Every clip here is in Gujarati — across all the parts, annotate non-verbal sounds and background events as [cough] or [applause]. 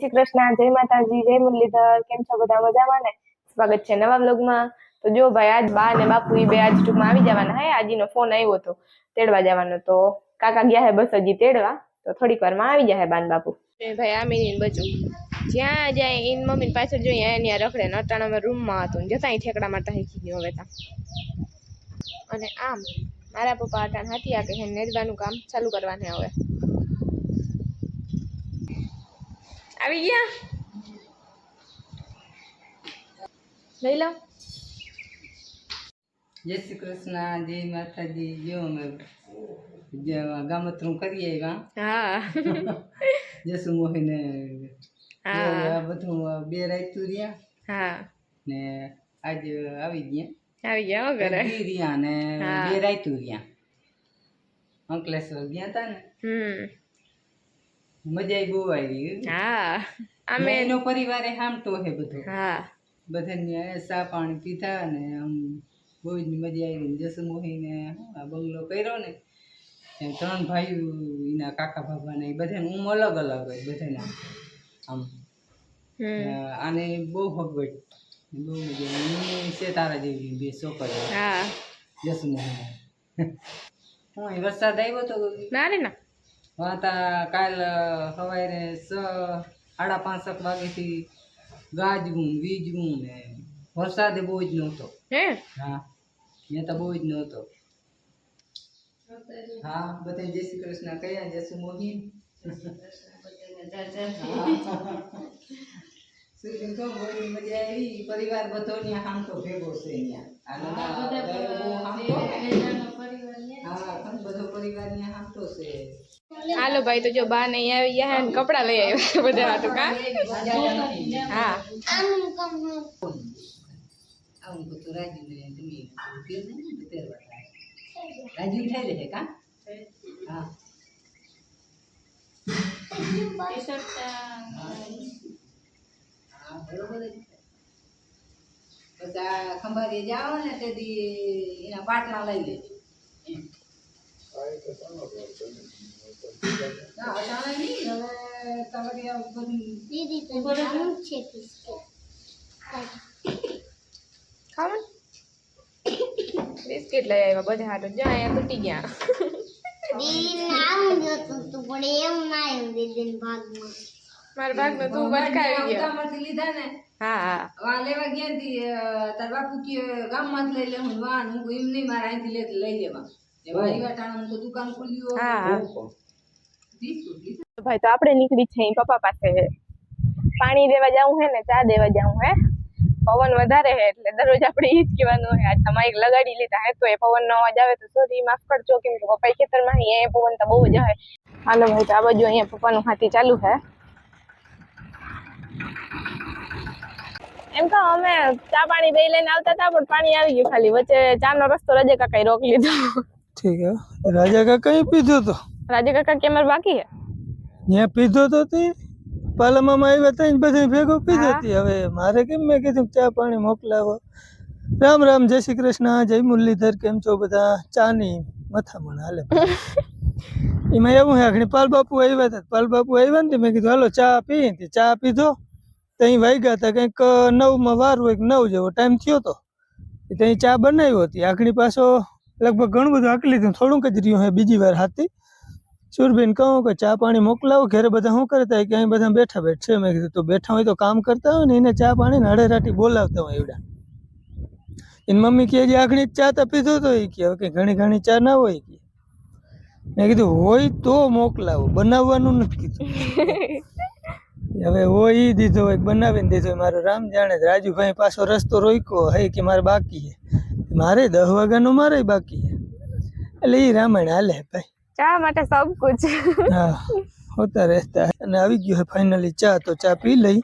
શ્રી કૃષ્ણ, જય માતાજી, જય મુરલીધર, કેમ છો બધા મજામાં ને? સ્વાગત છે નવા બ્લોગમાં તો જો ભાઈ, આજ બા ને બાપુ એ બે આજ ટૂંકમાં આવી જવાના હે. આજીનો ફોન આવ્યો હતો તેડવા જવાનો. તો કાકા ગયા હે બસ હજી તેડવા. તો થોડીક વારમાં આવી જાય બાન બાપુ. ભાઈ આ મિની બચું જ્યાં જાય એની મમ્મી પાછળ જોઈએ, અહીંયા રખડે. ને અટાણામાં રૂમમાં હતું. જતા ઠેકડા મારતા શીખી ગયો હવે તા અને આમ, મારા પપ્પા અટાણ હાથી આ કે નેદવાનું કામ ચાલુ કરવાને હવે. આવી ગયા. લઈ લો. જય શ્રી કૃષ્ણ જય માતાજી. જો અમે ગામતરું કરીએ આવ્યા. હા. [laughs] જસુ મોહીને હા. બધું બે રાયતું રહ્યા. હા. ને આજે આવી ગયા. આવી ગયા વગર ઘરે. રહ્યા ને બે રાયતું રહ્યા. અંકલેશ્વર ગયા તા ને? હમ. મજા બહુ આવી હા. અમે એનો પરિવારે હામટો હે બધો. હા. બધાને સા પાણી પીધા ને આમ બહુ જ મજા આવી જસુ મોહીને આ બંગલો કર્યો ને ત્રણ ભાઈઓ એના કાકા બાબા ને બધાને ઉમ અલગ અલગ હોય બધાને. આમ આને બહુ ભગવટ બહુ મજા આવી. છે તારા જેવી બે છોકરીઓ હા. જસુ મોહી હું વરસાદ આવ્યો તો ના રે ના. વાતા કાલ સવારે સ સાડા પાંચક વાગેથી ગાજવું વીજવું ને વરસાદ બહુ જ નહોતો. હે? હા મેં તો બહુ જ નહોતો. હા બધા જય શ્રી કૃષ્ણ કયા? જસુ મોહી? છો? પરિવાર બધો ભેગો છે ત્યાં આ બહુ હામતો. હા ઘણો બધો પરિવાર ત્યાં હામતો છે. હાલો ભાઈ તો જો બા ને અહીંયા આવી ગયા હે ને કપડા લઈ આવ્યા બધા હાટુ કા? હા આવું. બધું રાજુ ને તમે કીધું ને પહેરવા રાજુ થઈ રહે કા? હા. હા, બરોબર જ છે. પછી આ ખંભાળીએ જાઓ ને તેથી એના પાટલા લઈ લેજો એમ. ના, અટાણે નહીં, હવે તમારી આ બધું ખાવ ને બિસ્કિટ લઈ આવ્યા બધા હાટુ. જ્યાં અહીંયા તૂટી ગયા. મારા લીધા ને વા લેવા ગયા. તાર બાપુ કે ગામમાં લઈ લે હું હું. એમ નહીં મારે અહીંથી લઈ લેવા ભાઈ તો આપણે નીકળી છે પપ્પા પાસે. પાણી દેવા જવું હે ને ચા દેવા જવું હે. પવન વધારે હે એટલે દરરોજ આપણે ઈ જ કહેવાનું હે. આજ માઇક લગાડી લીધા હે તો એ પવન નો અવાજ આવે તો સોરી માફ કરજો. કેમ કે પપ્પા ખેતરમાં હી એ પવન તો બહુ જ હોય હાલો ભાઈ તો આ બાજુ અહીંયા પપ્પાનું હાથી ચાલુ હે. એમ તો અમે ચા પાણી બે લઈને આવતા હતા પણ પાણી આવી ગયું ખાલી. વચ્ચે ચાનો રસ્તો રજે કાકાએ રોક લીધો. ઠીક હે. રાજા કાકા એ પીધો તો? રાજા કાકા કે બાકી હે? ને પીધો તો તે? પાલામામાં આવ્યા ત્યાં બધા ભેગો પીધો હતી હવે મારે કેમ મેં કીધું ચા પાણી મોકલાવો? રામ રામ જય શ્રી કૃષ્ણ જય મુરલીધર કેમ છો બધા? ચાની મથામણ હાલે [laughs] એમાં એવું હે આખણી પાલ બાપુ આવ્યા હતા પાલ બાપુ આવ્યા ને મેં કીધું હાલો ચા પી. તે ચા પીધો. ત્યાં વાગ્યા હતા કંઈક નવમાં વાર હોય નવ જેવો ટાઈમ થયો તો. ત્યાં ચા બનાવ્યો હતી. આખણી પાછો લગભગ ઘણું બધું આંકી લીધું. થોડુંક જ રહ્યું હે બીજી વાર હાથી. સુરબેન કહું કે ચા પાણી મોકલાવો ઘરે બધા શું કરતા હોય કે અહીં બધા બેઠા બેઠ છે. મેં કીધું તો બેઠા હોય તો કામ કરતા હોય ને એને ચા પાણી ને હળેરાટી બોલાવતા હોય એવડા એની મમ્મી કહે જે આખણી ચા તો પીધો તો એ કહે. કે ઘણી ઘણી ચા ના હોય કે મેં કીધું હોય તો મોકલાવો. બનાવવાનું નથી કીધું. [laughs] હવે હોય એ દીધો હોય બનાવીને દીધો મારો રામ જાણે રાજુભાઈ પાછો રસ્તો રોક્યો હે કે મારે બાકી છે મારે દસ વાગ્યાનું મારે બાકી એટલે એ રામાયણ હાલે ભાઈ. ચા માટે સબ કુછ. હા હોતા રહેતા. અને આવી ગયું ફાઇનલી ચા તો ચા પી લઈ.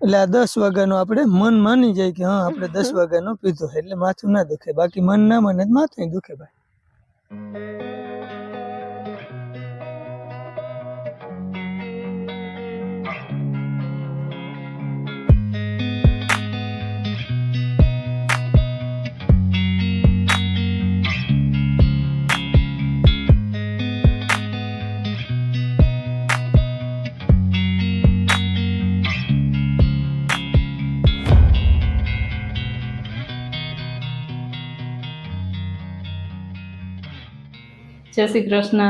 એટલે આ દસ વાગ્યાનો આપણે મન માની જાય કે હા આપણે દસ વાગ્યાનો પીધો એટલે માથું ના દુખે. બાકી મન ના મને માથું દુખે ભાઈ. જય શ્રી કૃષ્ણ.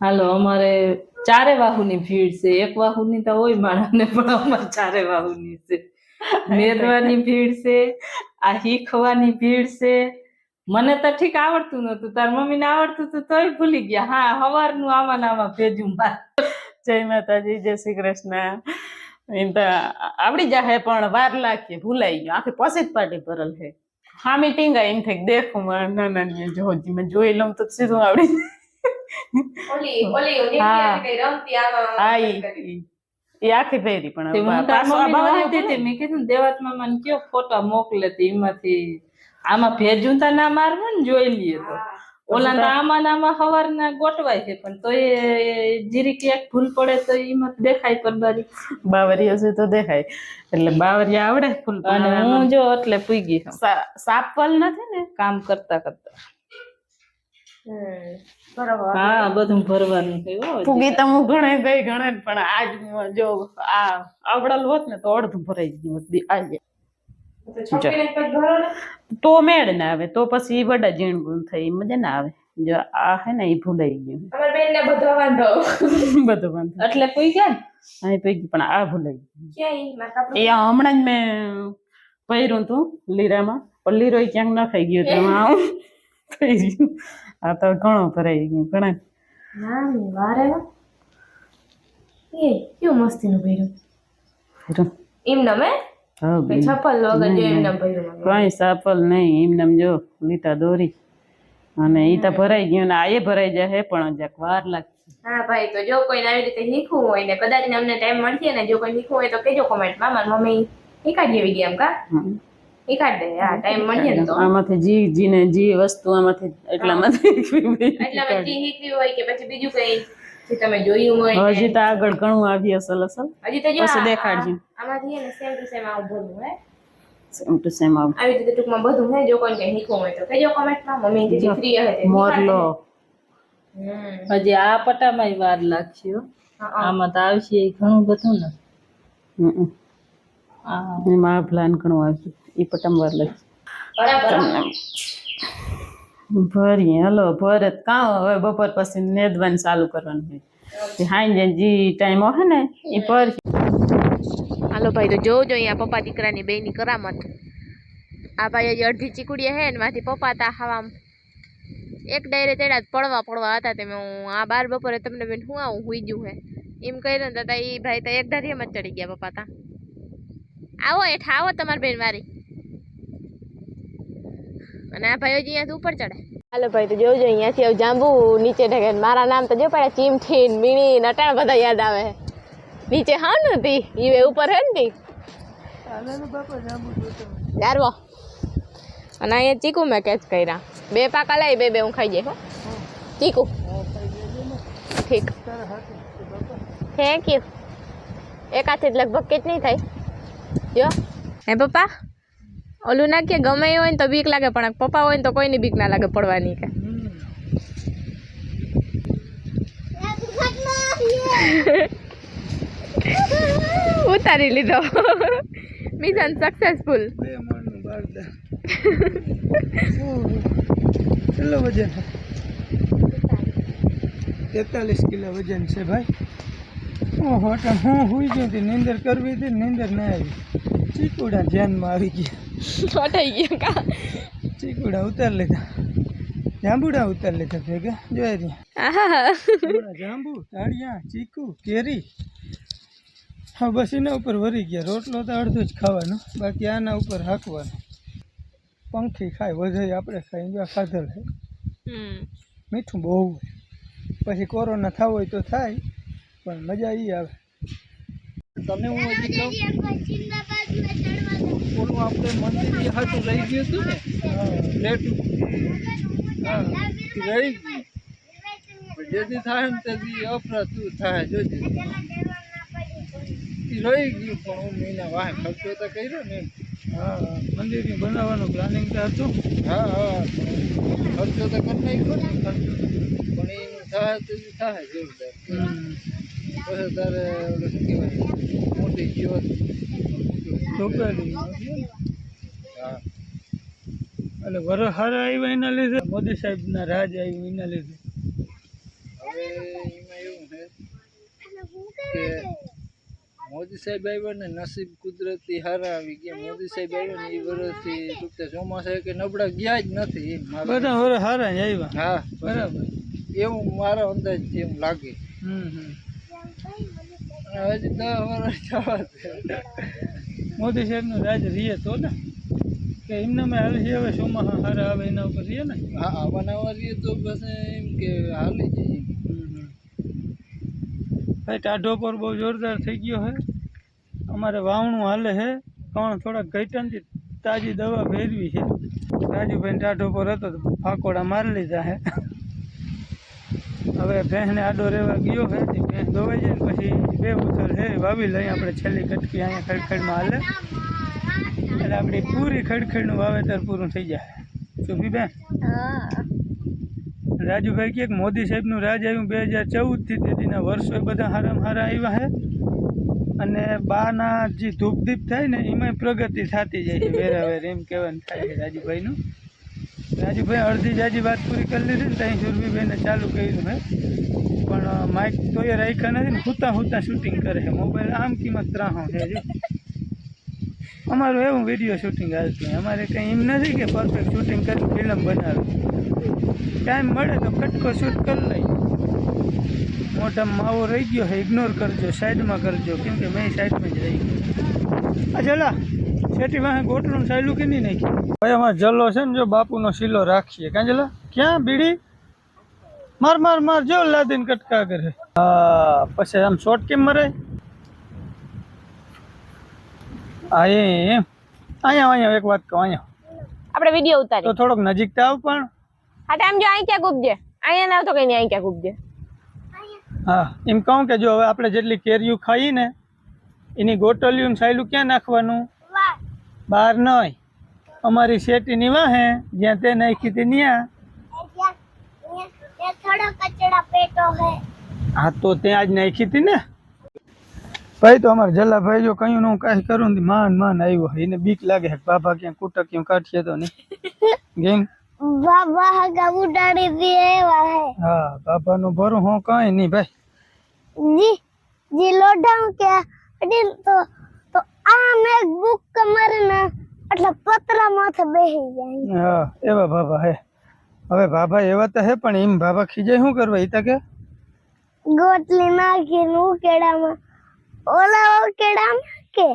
હાલો, અમારે ચારે વાહુની ભીડ છે. એક વાહુની તો હોય માણસને, પણ અમારે ચારે વાહુની છે. મેદવાની ભીડ છે, આ શીખવાની ભીડ છે. મને તો ઠીક આવડતું નતું તાર મમ્મીને આવડતું હતું તોય ભૂલી ગયા. હા, હવારનું આમાં આમાં ભેજું બા જય માતાજી, જય શ્રી કૃષ્ણ. એમ તો આવડી જાહે, પણ વાર લાગે, ભૂલાઈ ગયો. આખી પોસિત પાર્ટી ભરલ છે હામી ટીંગા એમ થઈ દેખું મારા નાના ના ના જો મેં જોઈ લઉં તો સીધું આવડી જાય. ઓલી ઓલી હા. ઈ આખી પહેરી પણ. મેં કીધું દેવાત મામાને કયો ફોટા મોકલે એમાંથી આમાં ભેજું તો ના મારવું ને જોઈ લઈએ તો ઓલા આમાં હવારના ગોઠવાય છે પણ તો એ જીરી ક્યાંક ભૂલ પડે તો એમાં દેખાય પરબારી. બાવરિયા છે તો દેખાય. એટલે બાવરિયા આવડે ફૂલ અને હું જો એટલે પૂગી છું. સાપલ નથી ને? કામ કરતા કરતા. હમ બરાબર હા બધું ભરવાનું થયું પૂગી તો હું ઘણે ગઈ ઘણે પણ આજ જો આ આવડલ હોત ને તો અડધું ભરાઈ ગયું આજે તો તો મેળ ના આવે તો પછી બધા વડા ઝીણ થઈ મજા ના આવે. જો આ હે ને એ ભૂલાઈ ગયું. અમારી બધો વાંધો. [laughs] બધું એટલે પૂગ્યા ને? અહીં પૈકી પણ આ ભૂલાઈ ગયું. એ હમણાં જ મેં પહેર્યું હતું લીરામાં પણ લીરો ક્યાંક નખાઈ ગયો તેમાં આવું થઈ ગયું. આ તો ઘણો ભરાઈ ગયું ઘણા. ના વારે. એ કેવું મસ્તીનું ભર્યું. એમ નમે? કઈ નહીં, એમને જો લીટા દોરી. અને ઈ તો ભરાઈ ગયું ને આયે ભરાઈ જાય પણ જરાક વાર લાગશે. હા ભાઈ તો જો કોઈ આવી રીતે શીખવું હોય ને કદાચ ને અમને ટાઈમ મળશે ને જો કોઈ શીખવું હોય તો કેજો કોમેન્ટમાં મારી મમ્મી શીખાડી એવી ગયા એમ કા? શીખાડી દે. હા ટાઈમ મળીએ ને તો. આમાંથી જી જીને જી વસ્તુ આમાંથી એટલામાંથી એટલે અમે જે શીખવી હોય કે પછી બીજું કઈ જે તમે જોયું હોય હજી તો આગળ ઘણું આવી અસલ અસલ. હજી તો જો પછી દેખાડજો. આમાંથી એને સેમ ટુ સેમ આવું ભરવું હે? સેમ ટુ સેમ આવું. આવી રીતે ટૂંકમાં બધું હે? જો કોઈ કઈ શીખવું હોય તો કહેજો કોમેન્ટમાં. મમ્મી જે ફ્રી તે મોરલો. હમ. હજી આ પટામાં વાર લાગશે હો. હા, હા. આમાં તો આવશે એ ઘણું બધું ને. હમ. આ એમાં આ પ્લાન ઘણું આવશે. એ પટમ વાર લાગશે. બરાબર. ભરીએ. હલો ભરત કાં? હવે બપોર પછી નેદવાનું ચાલુ કરવાનું હોય. હાંજે જી ટાઈમ હોય ને, એ પર હાલો ભાઈ, તો જોજો અહીંયા પપ્પા દીકરાની બેની કરામત. આ ભાઈ હજી અડધી ચીકુડી હે ને માંથી પપ્પા તા હવા એક ડાયરે ચડ્યા પડવા પડવા હતા તે હું આ બાર બપોરે તમને બેન હું આવું હુઈ ગયું હે? એમ કહી ને તો એ ભાઈ તો એક ધારીએમાં ચડી ગયા પપ્પા તા. આવો એઠા આવો તમારી બેન મારી. અને આ ભાઈઓ અહીંયાથી ઉપર ચડે. હાલો ભાઈ તો જોજો અહીંયાથી હવે જાંબુ નીચે ઢકે મારા નામ તો જો પડે ચીમઠી મીણી નટાણ બધા યાદ આવે. નીચે હા નથી ઈ ઉપર હે ને તી? યારવો અને અહીંયા ચીકુ મેં કેચ કર્યા. બે પાકા લઈ બે બે હું ખાઈ જાય. હો ચીકુ. ઠીક. થેન્ક યુ એકાથી લગભગ કેટલી થાય. જો. હે પપ્પા? ઓલું નાખીએ ગમે હોય ને તો બીક લાગે પણ પપ્પા હોય ને તો કોઈની બીક ના લાગે પડવાની કે. [laughs] ઉતારી લીધો. મિશન સક્સેસફુલ કેટલો વજન? તેતાલીસ કિલો વજન છે ભાઈ. હું હોટલ હું હુઈ ગયો હતી નીંદર કરવી હતી નીંદર ના આવી. ચીકુડા ધ્યાનમાં આવી ગયા. વટાઈ ગયા કા? ચીકુડા ઉતાર લીધા. જાંબુડા ઉતાર લીધા ભેગા. જોઈ રહ્યા આહા જાંબુ તાળિયા ચીકુ કેરી. હા બસ એના ઉપર વરી ગયા. રોટલો તો અડધો જ ખાવાનો. બાકી આના ઉપર હાંકવાનો. પંખી ખાય વધારે આપણે ખાઈ જો ખાધેલ છે. મીઠું બહુ પછી કોરોના થવો હોય તો થાય પણ મજા એ આવે. તમે હું હજી કહું? ઓલું આપણે મંદિર હાથું રહી ગયું હતું ને પ્લેટું હા રહી ગયું. જેથી થાય ને તેથી અફરાતું થાય જોજે. રહી ગયું પણ હું મહિના વાહ ખર્ચો તો કર્યો ને હા મંદિરની બનાવવાનું પ્લાનિંગ તો હતું. હા હા ખર્ચો તો કરી નાખ્યો ને ખર્ચો પણ એનું થાય તો થાય જોરદાર. પછી તારે શું કહેવાય મોટી જ્યોત હા. એટલે વરસ હારા આવ્યા એના લીધે? મોદી સાહેબના રાજ આવ્યું એના લીધે? હવે એમાં એવું છે મોદી સાહેબ આવ્યા ને નસીબ કુદરતી હારા આવી ગયા. મોદી સાહેબ આવ્યા ને એ વર્ષથી ટૂંકે ચોમાસા કે નબળા ગયા જ નથી બધા વર હારા આવ્યા? હા. બરાબર. એવું મારો અંદાજ એમ લાગે. હમ હજી દસ વર્ષ દે મોદી સાહેબનું રાજ રહીએ તો ને? કે એમને મેં હાલ છે હવે શોમાં હારા આવે એના ઉપર રહીએ ને? હા આવવાના રહીએ તો બસ એમ કે હાલી જઈએ. ભાઈ ટાઢો પર બહુ જોરદાર થઈ ગયો છે અમારે વાવણું હાલે છે પણ થોડાક ઘટાનથી તાજી દવા ભેરવી છે. રાજુભાઈ ટાઢો પર હતો તો ફાકોડા મારી લીધા છે હવે ભેંસને આડો રહેવા ગયો હે તે ભેંસ દોવાઈ જાય ને પછી બે ઉતર હે વાવી લઈ આપણે છેલ્લી કટકી અહીંયા ખડખડમાં હાલે. એટલે આપણી પૂરી ખડખડનું વાવેતર પૂરું થઈ જાય. સુફી બેન? રાજુભાઈ કે મોદી સાહેબનું રાજ આવ્યું બે હજાર ચૌદથી તેના વર્ષો બધા હારામ હારા આવ્યા હે. અને બાના જે ધૂપદીપ થાય ને એમાં પ્રગતિ થતી જાય છે વેરાવેર એમ કહેવાનું થાય છે રાજુભાઈનું. રાજુભાઈ અડધી જાજી વાત પૂરી કરી લીધી ને ત્યાં સુરભીભાઈને ચાલુ કર્યું મેં પણ માઇક તો એ રાખ્યા નથી ને, હુતા હુતા શૂટિંગ કરે છે. મોબાઈલ આમ કિંમત ત્રાહો છે જો અમારું એવું વીડિયો શૂટિંગ હાલતું અમારે કંઈ એમ નથી કે પરફેક્ટ શૂટિંગ કરી ફિલ્મ બનાવી. ટાઈમ મળે તો કટકો શૂટ કરી લઈ મોઢામાં માવો રહી ગયો છે ઇગ્નોર કરજો સાઈડમાં કરજો. કેમ કે મેં સાઈડમાં જ રહી ગયો. આ શેઠી વાહે ગોટલું સાયલું કે નહીં નાખી ભાઈ અમારે જલ્લો છે ને જો બાપુનો શીલો રાખીએ. કાંજલા ક્યાં બીડી? માર માર માર જો લાદીને કટકા કરે. હા પછી આમ શોર્ટ કેમ મરે? હા એ અહીંયા અહીંયા એક વાત કહું અહીંયા. આપણે વીડિયો તો થોડોક થોડોક નજીકતા આવ પણ. હા ટાઈમ જો અહીં ક્યાં ઉપજે અહીંયા ના તો કઈ નહીં અહીં ક્યાં ઉપજે હા એમ કહું કે જો હવે આપણે જેટલી કેરીઓ ખાઈ ને એની ગોટલીયું સાયલું ક્યાં નાખવાનું? બહાર નહીં અમારી શેટી ની વાહે જ્યાં તે નાખી હતી ત્યાં હા તો ત્યાં જ નાખી હતી ને? ભાઈ તો અમારે જલ્લા ભાઈ જો કયું હું કાંઈ કરું ને માન માન આવ્યો એને બીક લાગે બાબા ક્યાં કુટક ક્યાં કાઢીએ તો નહીં. ગેમ બાબા હગા ઉડાડી દે એવા હે હા બાબા નું ભરું હું કાંઈ નહીં ભાઈ. જી જી લોઢા કે અડી તો આ મે બુક કમરના એટલે પતરા માથે બેહી જાય. હા એવા બાબા હે. હવે બાબા એવા તો હે પણ એમ બાબા ખીજાય શું કરવા? ઈ કે? ગોટલી નાખી નું ઉકેડામાં. ઓલા ઉકેડામાં કે?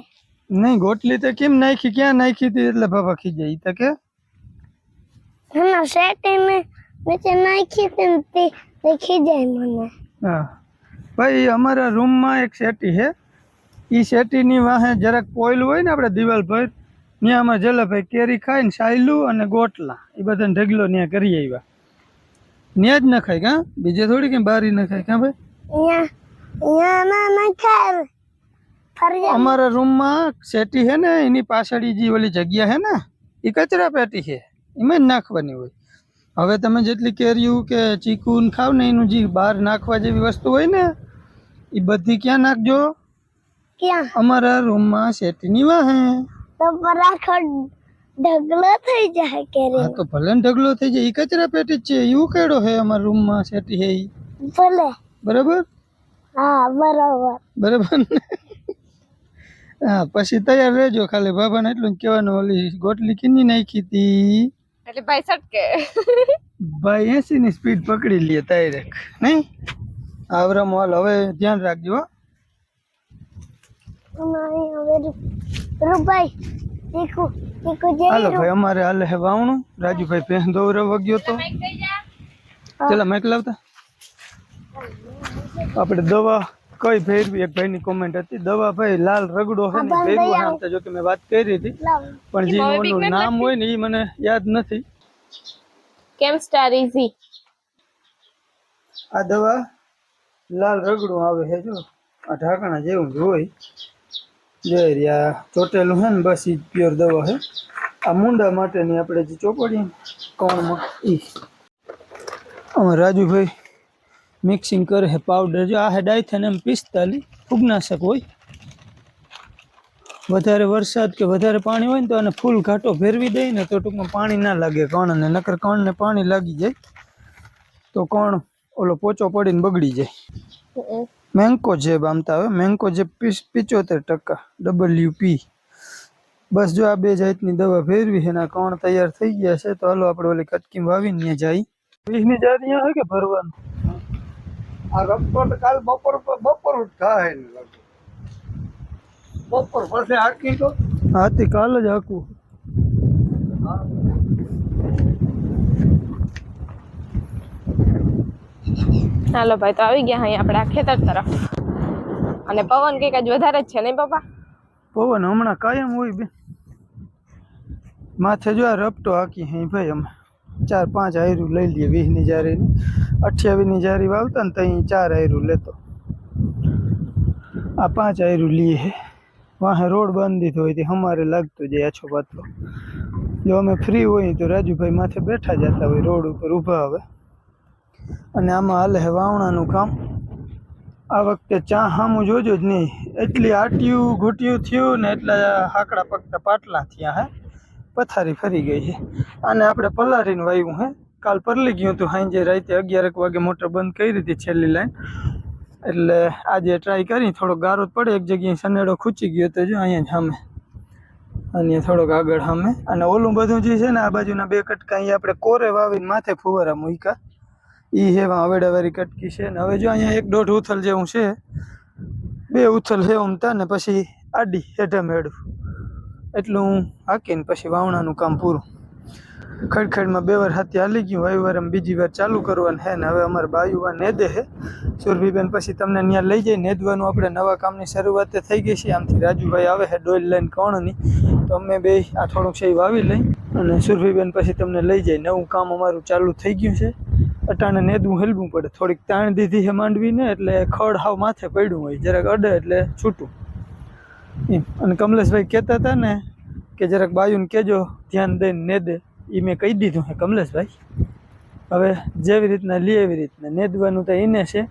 નહીં ગોટલી તો કેમ નાખી? ક્યાં નાખી હતી? એટલે બાબા ખીજાય ઈ તકે હના સેટીને નીચે નાખી હતી તે ખીજાય મને. હા. ભાઈ અમારા રૂમમાં એક સેટી હે. એ શેટીની વાહે જરાક પોઈલ હોય ને આપણે દિવાલ પર ત્યાં અમે જલાભાઈ કેરી ખાય ને સાયલું અને ગોટલા. એ બધાને ઢગલો ત્યાં કરી આવ્યા ત્યાં જ નખાય કાં? બીજે થોડી કે બારી નખાય કાં ભાઈ? અમારા રૂમમાં શેટી છે ને એની પાછળ જે ઓલી જગ્યા છે ને એ કચરા પેટી છે એમાં જ નાખવાની હોય. હવે તમે જેટલી કેરીયું કે ચીકુ ખાવ ને એનું જે બહાર નાખવા જેવી વસ્તુ હોય ને એ બધી ક્યાં નાખજો? ક્યાં અમારા રૂમમાં શેટીની વાહે તો પર આખો ઢગલો થઈ જાય કેરી હા તો ભલે ને ઢગલો થઈ જાય એ કચરા પેટી જ છે એ ઉકેડો છે અમારા રૂમમાં શેટી છે ઈ ભલે બરાબર હા બરાબર બરાબર ને હા પછી તૈયાર રહેજો ખાલી બાબાને એટલું જ કહેવાનું ઓલી ગોટલી કિની નાખી હતી એટલે ભાઈ સટકે. ભાઈ એસી ની સ્પીડ પકડી લે તાયરેક નહીં આવરામ હાલ હવે ધ્યાન રાખજો હો. અમારી હવે રૂપાઈ ટીકુ ટીકુ હાલો ભાઈ અમારે હાલે હે વાવણું. રાજુભાઈ ભેંસ દોરવા ગયો તો. ચલા માઇક લાવતા. આપણે દવા કઈ ફેરવી એક ભાઈની કોમેન્ટ હતી દવા ભાઈ લાલ રગડો ને છે જો કે મેં વાત કરી હતી. પણ જે ઓનું નામ હોય ને એ મને યાદ નથી. કેમ સ્ટાર ઇઝી આ દવા લાલ રગડું આવે હે જો. આ ઢાંકણા જેવું હોય. જોઈ ચોટેલું છે ને બસ એ પ્યોર દવા છે આ મુંડા માટેની આપણે જે ચોપડીએ કણમાં ઈ. આમાં રાજુભાઈ મિક્સિંગ કરે છે પાવડર જો આ હે ડાયથેન એમ પિસ્તાલીસ. ફૂગનાશક હોય. વધારે વરસાદ કે વધારે પાણી હોય ને તો આને ફૂલ ઘાટો ફેરવી દઈએ ને તો ટૂંકમાં પાણી ના લાગે કણને નકર કણને પાણી લાગી જાય. તો કણ ઓલો પોચો પડીને બગડી જાય. મેંકો જેબ આમતા આવે. મેંકો જેબ પીસ પિચોતેર ટકા. ડબલ્યુ પી બસ જો આ બે જાતની દવા ફેરવી છે એના કણ તૈયાર થઈ ગયા છે તો હાલો આપણે ઓલી કટકી વાવીને ત્યાં જાય. વીસની જાત અહીંયા હોય કે ભરવાનું? આ રપ્પટ કાલ બપોર પર- બપોર જ થાય ને લગભગ. બપોર પછી હાકી તો. હાથી કાલ જ હાકવું. હાલો ભાઈ, તો આવી ગયા અહીં આપણે આ ખેતર તરફ. અને પવન કંઈક જ વધારે જ છે નહીં પપ્પા? પવન હમણાં કાયમ હોય બે. માથે જો આ રપટો હાકી હે ભાઈ અમે. ચાર પાંચ આયરું લઈ લઈએ વીસની જારીની અઠ્યાવીસની જારી વાવતા ને ત્યાં ચાર આયરું લેતો. આ પાંચ આયરું લઈએ હે. વાહે રોડ બંધ હોય તે અમારે લાગતો જાય આછો પાતળો. જો અમે ફ્રી હોય તો રાજુભાઈ માથે બેઠા જતા હોય રોડ ઉપર ઊભા હવે. અને આમાં હાલે વાવણાનું કામ. આ વખતે ચા હામું જોજો જ નહીં. એટલી આટિયું ઘૂંટિયું થયું ને એટલા હાકડા પગતા પાટલા થયા હે. પથારી ફરી ગઈ છે. અને આપણે પલારીને વાવ્યું હે. કાલ પરલી ગયું હતું સાંજે રાતે અગિયારક વાગે મોટર બંધ કરી હતી છેલ્લી લાઈન. એટલે આજે ટ્રાય કરી, થોડો ગારો પડે. એક જગ્યાએ સનેડો ખૂચી ગયો તો જો અહીંયા જ સામે અને થોડોક આગળ સામે અને ઓલું બધું જે છે ને, આ બાજુના બે કટકા અહીંયા આપણે કોરે વાવીને માથે ફુવારા મૂક્યા. ઈ છે અવેડાવાળી કટકી છે ને હવે જો અહીંયા એક દોઢ ઉથલ જેવું છે, બે ઉથલ છે ઉમતા ને પછી આડી હેઠે મેળું. એટલું હું હાકીને પછી વાવણાનું કામ પૂરું. ખડખડમાં બે વાર હાથી હાલી ગયું, હવે વાર બીજી વાર ચાલુ કરવાનું હે ને હવે અમારે બાયુવા નેદે હે. સુરભીબેન પછી તમને ત્યાં લઈ જાય, નેદવાનું આપણે નવા કામની શરૂઆત થઈ ગઈ છે, આમથી રાજુભાઈ આવે છે ડોલ લઈને કોણની. તો અમે બે આ થોડુંક છે વાવી લઈ અને સુરભીબેન પછી તમને લઈ જાય. નવું કામ અમારું ચાલુ થઈ ગયું છે. અટાણે નેદવું હેલવું પડે. થોડીક તાણ દીધી છે માંડવીને એટલે ખડ હાવ માથે પડ્યું હોય. જરાક અડે એટલે છૂટું. એમ. અને કમલેશભાઈ કહેતા હતા ને કે જરાક બાયુને કહેજો, ધ્યાન દઈને નેદે. એ મેં કહી દીધું હે કમલેશભાઈ. હવે જેવી રીતના લે એવી રીતના. નેદવાનું તો એને છે.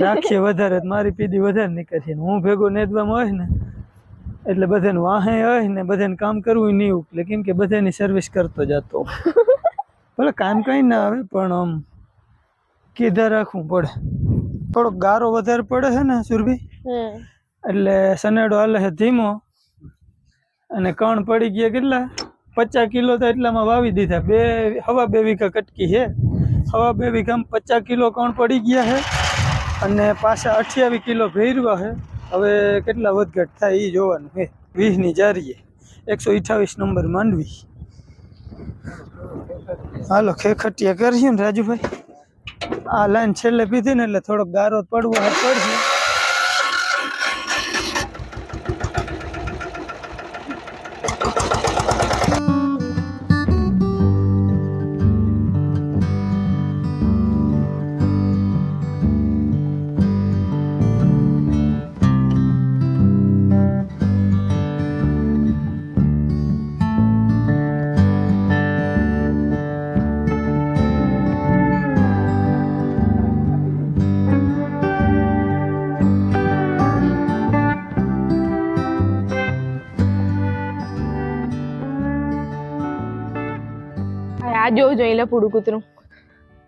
રાખીએ વધારે મારી પીધી વધારે નીકળશે હું ભેગો નેદવામાં હોય ને એટલે બધાને વાહે હોય ને બધાને કામ કરવું નહીં ઉકલે કેમ કે બધાની સર્વિસ કરતો જતો. ભલે કામ કંઈ ના આવે, પણ આમ કીધા રાખવું પડે થોડોક ગારો વધારે પડે છે ને સુરભી? એટલે સનેડો હાલે છે ધીમો. અને કણ પડી ગયા કેટલા? પચાસ કિલો તો એટલામાં વાવી દીધા. બે હવા બે વીઘા કટકી છે. હવા બે વીઘામાં પચાસ કિલો કણ પડી ગયા છે. અને પાછા અઠ્યાવીસ કિલો ભેરવા છે. હવે કેટલા વધઘટ થાય એ જોવાનું છે. વીસની જારીએ. એકસો અઠાવીસ નંબર માંડવી. હાલો ખેખટિયા કરીએ ને રાજુભાઈ. આ લાઈન છેલ્લે પીધી ને એટલે થોડોક ગારો પડવો પડશે. હવે આ જોવું જોઈએ લપુડું કૂતરું.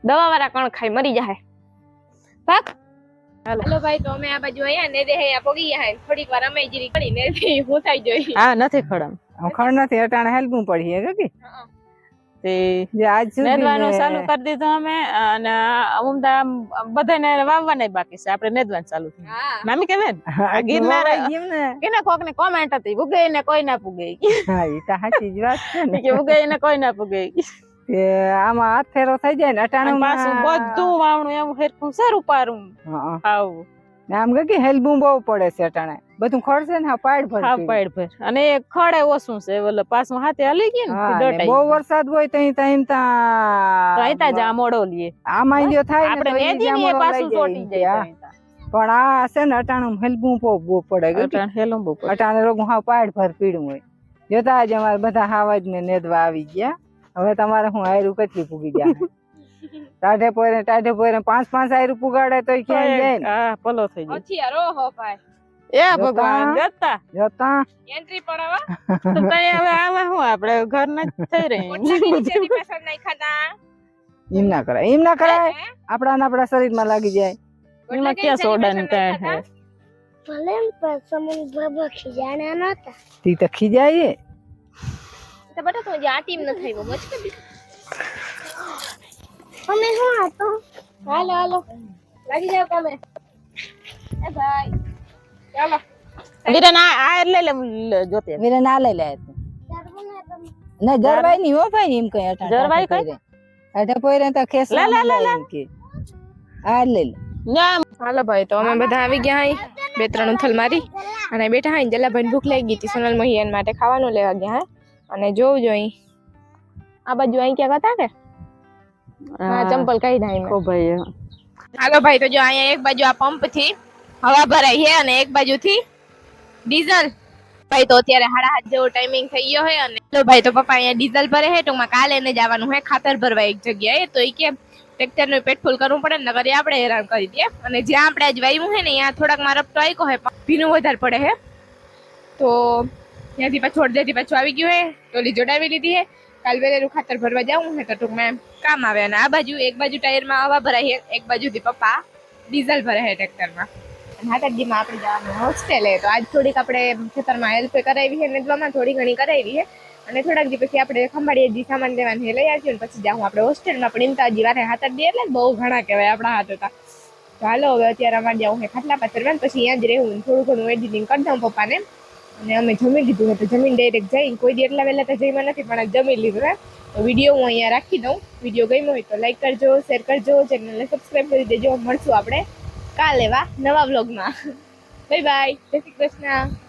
દવા વાળા કણ ખાય મરી જાય પાક હેલો. ભાઈ તો અમે આ બાજુ આયા ને દેહે આ પોગી ગયા થોડીક વાર અમે જીરી કરી ને હું થઈ જોઈ. હા નથી ખડમ. હું ખડ નથી અટાણે હેલ્પું પડી હે કે? તે જે આજ નેદવાનું ચાલુ કરી દીધું અમે અને અમુક બધાને વાવવાના બાકી છે આપણે નેદવાનું ચાલુ થયું. હા. મામી કેવે ગિરનાર- કેને કોક ને કોમેન્ટ હતી ઉગે ને કોઈ ના પુગે. હા એ તો સાચી જ વાત છે ને. કે ઉગે ને કોઈ ના પુગે. આમાં હાથ ફેરો થઈ જાય ને અટાણું પાછું બધું વાવણું એવું હેરખું સારું પારું. આવું. આમ કે હેલબું બહુ પડે છે અટાણે. બધું ખડશે ને હા પાડ ભર હા પાડ ભર. અને ખડે ઓછું છે એટલે પાછું હાથે હલી ગયું ને તે બહુ વરસાદ હોય તો અહીં ત્યાં તો અહીંતા જ ત્યાં આ મોડો લઈએ. આમાં જો થાય આપણે તો ને પાછું ચોટી જાય પણ આ છે ને અટાણું હેલબું બહુ પડે અટાણ હેલું બહુ પડે. અટાણે રોગું હા પાડ ભર પીડું હોય. જોતા જ અમારે બધા હાવજ ને નેદવા આવી ગયા. હવે તમારે હું આયરું કેટલી પૂગી જાય [laughs] ટાઢે પોયરે ટાઢે પોયરે પાંચ પાંચ આયરું પુગાડે તો ક્યાં જાય ને? હા પલો થઈ જાય ઓછી યાર હો ભાઈ. એ ભગવાન જતા જતા. એન્ટ્રી પડાવા તો તઈ હવે આવા હું આપણે ઘર ના થઈ રહી. ખાતા એમ ના કરાય એમ ના કરાય? આપણા આપણા શરીરમાં લાગી જાય. એમાં ક્યાં સોડા ની કાંઈ હે? ભલે પણ સમન બાબા ખીજાણા નતા તી તો ખીજાય તો બટા તું જે આ ટીમ ન થઈ મચ અમે શું હતું હાલો હાલો. લાગી જાવ તમે. એ ભાઈ. ચાલો. વિરન આ આ એટલે લે લે જોતે. મેરે ના લઈ લે ના જરવાઈ ની હો ભાઈ એમ કઈ અટા જરવાઈ કઈ? અટા પોઈરે તો ખેસ લા લા લે, લે. કે. આ લે લે. ના હાલો ભાઈ તો અમે બધા આવી ગયા અહીં બે ત્રણ ઉથલ મારી. અને બેઠા અહીં જલાભાઈ ભૂખ લાગી ગઈ હતી સોનલ મહિયાન માટે ખાવાનું લેવા ગયા હે? અને જોવું જો અહીં. આ બાજુ અહીં ક્યાંક હતા કે? હા. ચંપલ કઈ નાઈ ઓ ભાઈ હાલો ભાઈ તો જો અહીંયા એક બાજુ આ પંપથી હવા ભરાઈ છે અને એક બાજુ થી ડીઝલ ભાઈ તો અત્યારે સાડા હાથ જેવો ટાઈમિંગ થઈ ગયો છે અને તો ભાઈ તો પપ્પા અહીંયા ડીઝલ ભરે છે ટૂંકમાં કાલે ને જવાનું હોય ખાતર ભરવા એક જગ્યાએ. તો એ કે ટ્રેક્ટરનું પેટ ફૂલ કરવું પડે ને નકર એ આપણે હેરાન કરી દઈએ. અને જ્યાં આપણે આજ વાયું છે ને ત્યાં થોડાક મારા રપટો આવ્યો હોય ભીનું વધારે પડે છે. તો ત્યાંથી પાછું અડધેથી પાછું આવી ગયું હે, ટોલી જોડાવી લીધી હે. કાલ વેલેનું ખાતર ભરવા જવું હે તો ટૂંકમાં એમ કામ આવે અને આ બાજુ, એક બાજુ ટાયરમાં હવા ભરાય એક બાજુથી પપ્પા ડીઝલ ભરે છે ટ્રેક્ટરમાં. અને હાથાજીમાં આપણે જવાનું હોસ્ટેલે, તો આજ થોડીક આપણે ખેતરમાં હેલ્પ કરાવી હે, નેદવામાં થોડી ઘણી કરાવી હે. અને થોડાક દી પછી આપણે ખંભાળીએ જે સામાન દેવાનું હે, લઈ આવીએ ને પછી જાઉં આપણે હોસ્ટેલમાં, પણ એમ હજી વારે હાથ દે એટલે બહુ ઘણા કહેવાય આપણા હાથ હતા તો હાલો, હવે અત્યારે અમારે જવું હે ખાટલા પાછળ પછી અહીંયા જ રહેવું થોડું ઘણું એડિટિંગ કરી દઉં પપ્પાને. અને અમે જમી લીધું હતું. જમીન ડાયરેક્ટ જઈ કોઈ દી એટલા વહેલા તો જઈમાં નથી, પણ જમી લીધું, હા. તો વીડિયો હું અહીંયા રાખી દઉં. વીડિયો ગમ્યો હોય તો લાઈક કરજો શેર કરજો ચેનલને સબસ્ક્રાઈબ કરી દેજો. મળશું આપણે કાલે વા નવા વ્લોગમાં બાય બાય જય શ્રી કૃષ્ણ.